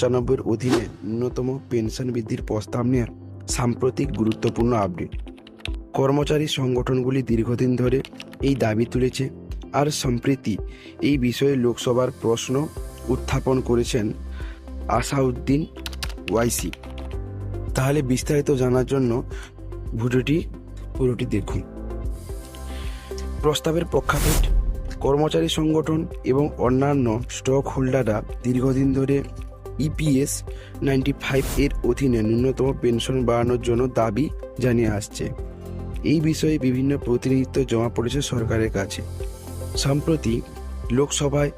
পঁচানব্বইয়ের অধীনে ন্যূনতম পেনশন বৃদ্ধির প্রস্তাব নিয়ে সাম্প্রতিক গুরুত্বপূর্ণ আপডেট। কর্মচারী সংগঠনগুলি দীর্ঘদিন ধরে এই দাবি তুলেছে আর সম্প্রতি এই বিষয়ে লোকসভার প্রশ্ন উত্থাপন করেছেন আসাউদ্দিন ওয়াইসি। তাহলে বিস্তারিত জানার জন্য ভিডিওটি, পুরোটি দেখুন। প্রস্তাবের প্রেক্ষাপট, কর্মচারী সংগঠন এবং অন্যান্য স্টক হোল্ডাররা দীর্ঘদিন ধরে ইপিএস নাইনটি ফাইভ এর অধীনে ন্যূনতম পেনশন বাড়ানোর জন্য দাবি জানিয়ে আসছে। এই বিষয়ে বিভিন্ন প্রতিনিধিত্ব জমা পড়েছে সরকারের কাছে। সম্প্রতি লোকসভায়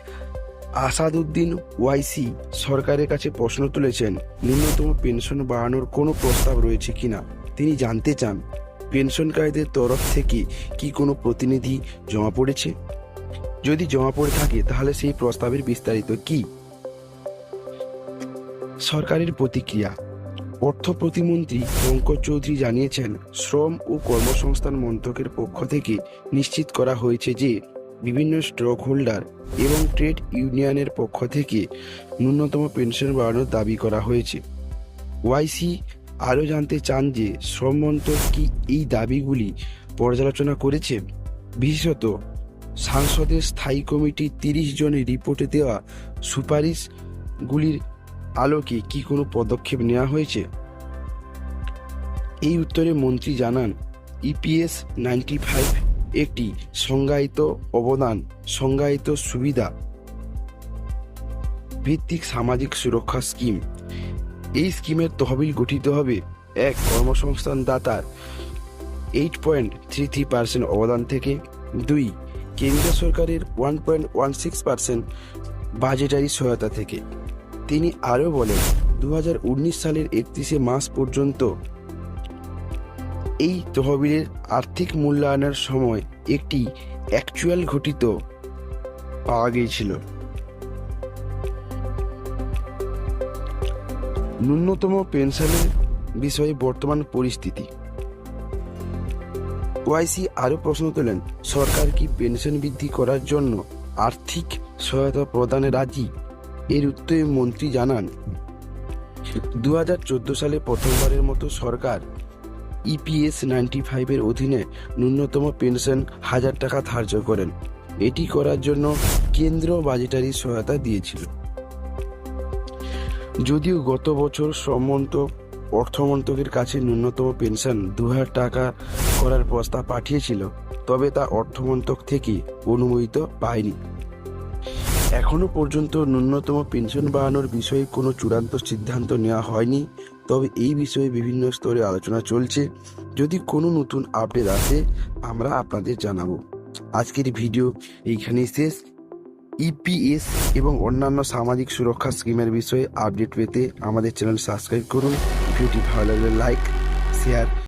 আসাদুদ্দিন ওয়াইসি সরকারের কাছে প্রশ্ন তুলেছেন, ন্যূনতম পেনশন বাড়ানোর কোনো প্রস্তাব রয়েছে কিনা তিনি জানতে চান, পেনশনকারীদের তরফ থেকে কি কোনো প্রতিনিধি জমা পড়েছে? যদি জমা পড়ে থাকে, তাহলে সেই প্রস্তাবের বিস্তারিত কি? সরকারের প্রতিক্রিয়া। অর্থ প্রতিমন্ত্রী পঙ্কজ চৌধুরী জানিয়েছেন, শ্রম ও কর্মসংস্থান মন্ত্রকের পক্ষ থেকে নিশ্চিত করা হয়েছে যে, বিভিন্ন স্টক হোল্ডার এবং ট্রেড ইউনিয়নের পক্ষ থেকে ন্যূনতম পেনশন বাড়ানোর দাবি করা হয়েছে। ওয়াইসি আরও জানতে চান যে, শ্রম মন্ত্রক কি এই দাবিগুলি পর্যালোচনা করেছে? বিশেষত, সাংসদের স্থায়ী কমিটি তিরিশ জনের রিপোর্টে দেওয়া সুপারিশগুলির আলোকে কি কোনো পদক্ষেপ নেওয়া হয়েছে? এই উত্তরে মন্ত্রী জানান, ইপিএস নাইনটি ফাইভ একটি সংজ্ঞায়িত অবদান, সংজ্ঞায়িত সুবিধা ভিত্তিক সামাজিক সুরক্ষা স্কিম। এই স্কিমের তহবিল গঠিত হবে এক কর্মসংস্থান দাতার eight point three three percent অবদান থেকে, দুই কেন্দ্র সরকারের one point one six percent budgetary সহায়তা থেকে। তিনি আরও বলেন দু হাজার উনিশ সালের একত্রিশে মাস পর্যন্ত এই তহবিলের আর্থিক মূল্যায়নের সময় একটি অ্যাকচুয়াল ঘটিত পাওয়া গিয়েছিল। ন্যূনতম পেনশনের বিষয়ে বর্তমান পরিস্থিতি। ওয়াইসি আরও প্রশ্ন তোলেন, সরকার কি পেনশন বৃদ্ধি করার জন্য আর্থিক সহায়তা প্রদানে রাজি? এর উত্তরে মন্ত্রী জানান দু হাজার চোদ্দ সালে প্রথমবারের মতো সরকার ইপিএস নাইনটি ফাইভের অধীনে ন্যূনতম পেনশন হাজার টাকা ধার্য করেন। এটি করার জন্য কেন্দ্র বাজেটারি সহায়তা দিয়েছিল। যদিও গত বছর শ্রমমন্ত্রক অর্থমন্ত্রকের কাছে ন্যূনতম পেনশন দু হাজার টাকা করার প্রস্তাব পাঠিয়েছিল, তবে তা অর্থমন্ত্রক থেকে অনুমোদিত পায়নি। এখনও পর্যন্ত ন্যূনতম পেনশন বাড়ানোর বিষয়ে কোনো চূড়ান্ত সিদ্ধান্ত নেওয়া হয়নি। তবে এই বিষয়ে বিভিন্ন স্তরে আলোচনা চলছে। যদি কোনো নতুন আপডেট আসে, আমরা আপনাদের জানাব। আজকের ভিডিও এইখানেই শেষ। ইপিএস এবং অন্যান্য সামাজিক সুরক্ষা স্কিমের বিষয়ে আপডেট পেতে আমাদের চ্যানেল সাবস্ক্রাইব করুন। ভিডিওটি ভালো লাগলে লাইক, শেয়ার